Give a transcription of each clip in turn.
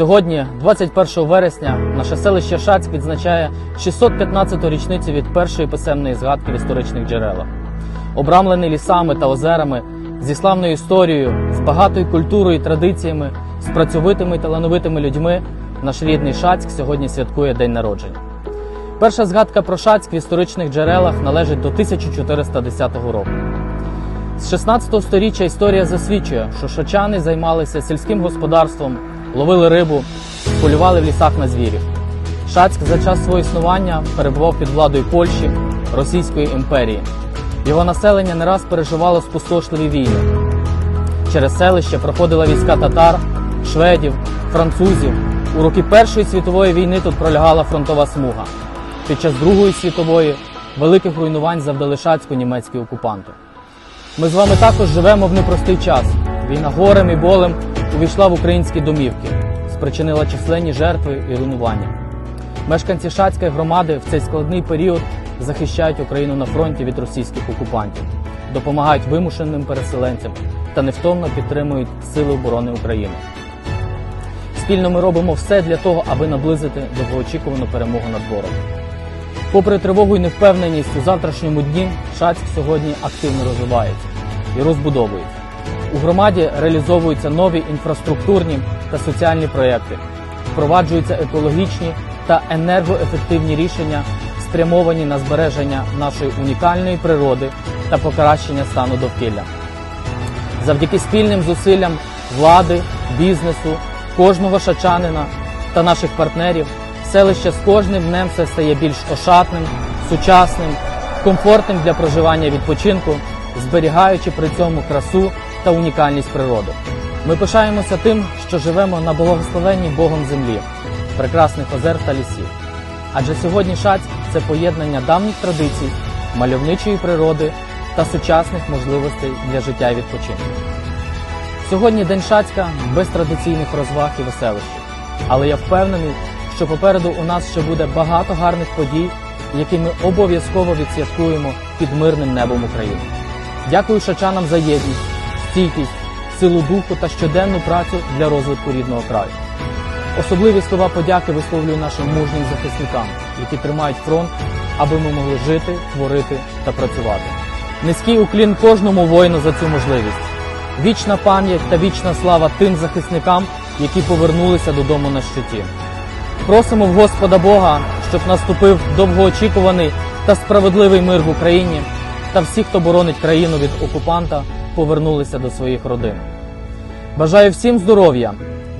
Сьогодні, 21 вересня, наше селище Шацьк відзначає 615-ту річницю від першої писемної згадки в історичних джерелах. Обрамлений лісами та озерами, зі славною історією, з багатою культурою і традиціями, з працьовитими і талановитими людьми, наш рідний Шацьк сьогодні святкує день народження. Перша згадка про Шацьк в історичних джерелах належить до 1410 року. З 16 століття історія засвідчує, що шачани займалися сільським господарством, ловили рибу, полювали в лісах на звірів. Шацьк за час свого існування перебував під владою Польщі, Російської імперії. Його населення не раз переживало спустошливі війни. Через селище проходила війська татар, шведів, французів. У роки Першої світової війни тут пролягала фронтова смуга. Під час Другої світової великих руйнувань завдали Шацьку німецькі окупанти. Ми з вами також живемо в непростий час. Війна горем і болем увійшла в українські домівки, спричинила численні жертви і руйнування. Мешканці Шацької громади в цей складний період захищають Україну на фронті від російських окупантів, допомагають вимушеним переселенцям та невтомно підтримують Сили оборони України. Спільно ми робимо все для того, аби наблизити довгоочікувану перемогу над ворогом. Попри тривогу і невпевненість у завтрашньому дні, Шацьк сьогодні активно розвивається і розбудовується. У громаді реалізовуються нові інфраструктурні та соціальні проекти, впроваджуються екологічні та енергоефективні рішення, спрямовані на збереження нашої унікальної природи та покращення стану довкілля. Завдяки спільним зусиллям влади, бізнесу, кожного шачанина та наших партнерів, селище з кожним днем все стає більш ошатним, сучасним, комфортним для проживання відпочинку, зберігаючи при цьому красу та унікальність природи. Ми пишаємося тим, що живемо на благословенній Богом землі, прекрасних озер та лісів. Адже сьогодні Шацьк – це поєднання давніх традицій, мальовничої природи та сучасних можливостей для життя і відпочинку. Сьогодні День Шацька без традиційних розваг і веселищів. Але я впевнений, що попереду у нас ще буде багато гарних подій, які ми обов'язково відсвяткуємо під мирним небом України. Дякую шачанам за єдність, стійкість, силу духу та щоденну працю для розвитку рідного краю. Особливі слова подяки висловлюю нашим мужнім захисникам, які тримають фронт, аби ми могли жити, творити та працювати. Низький уклін кожному воїну за цю можливість. Вічна пам'ять та вічна слава тим захисникам, які повернулися додому на щиті. Просимо в Господа Бога, щоб наступив довгоочікуваний та справедливий мир в Україні, та всі, хто боронить країну від окупанта, повернулися до своїх родин. Бажаю всім здоров'я,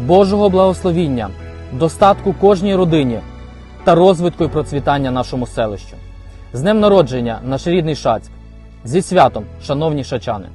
Божого благословіння, достатку кожній родині та розвитку і процвітання нашому селищу. З днем народження, наш рідний Шацьк! Зі святом, шановні шачани!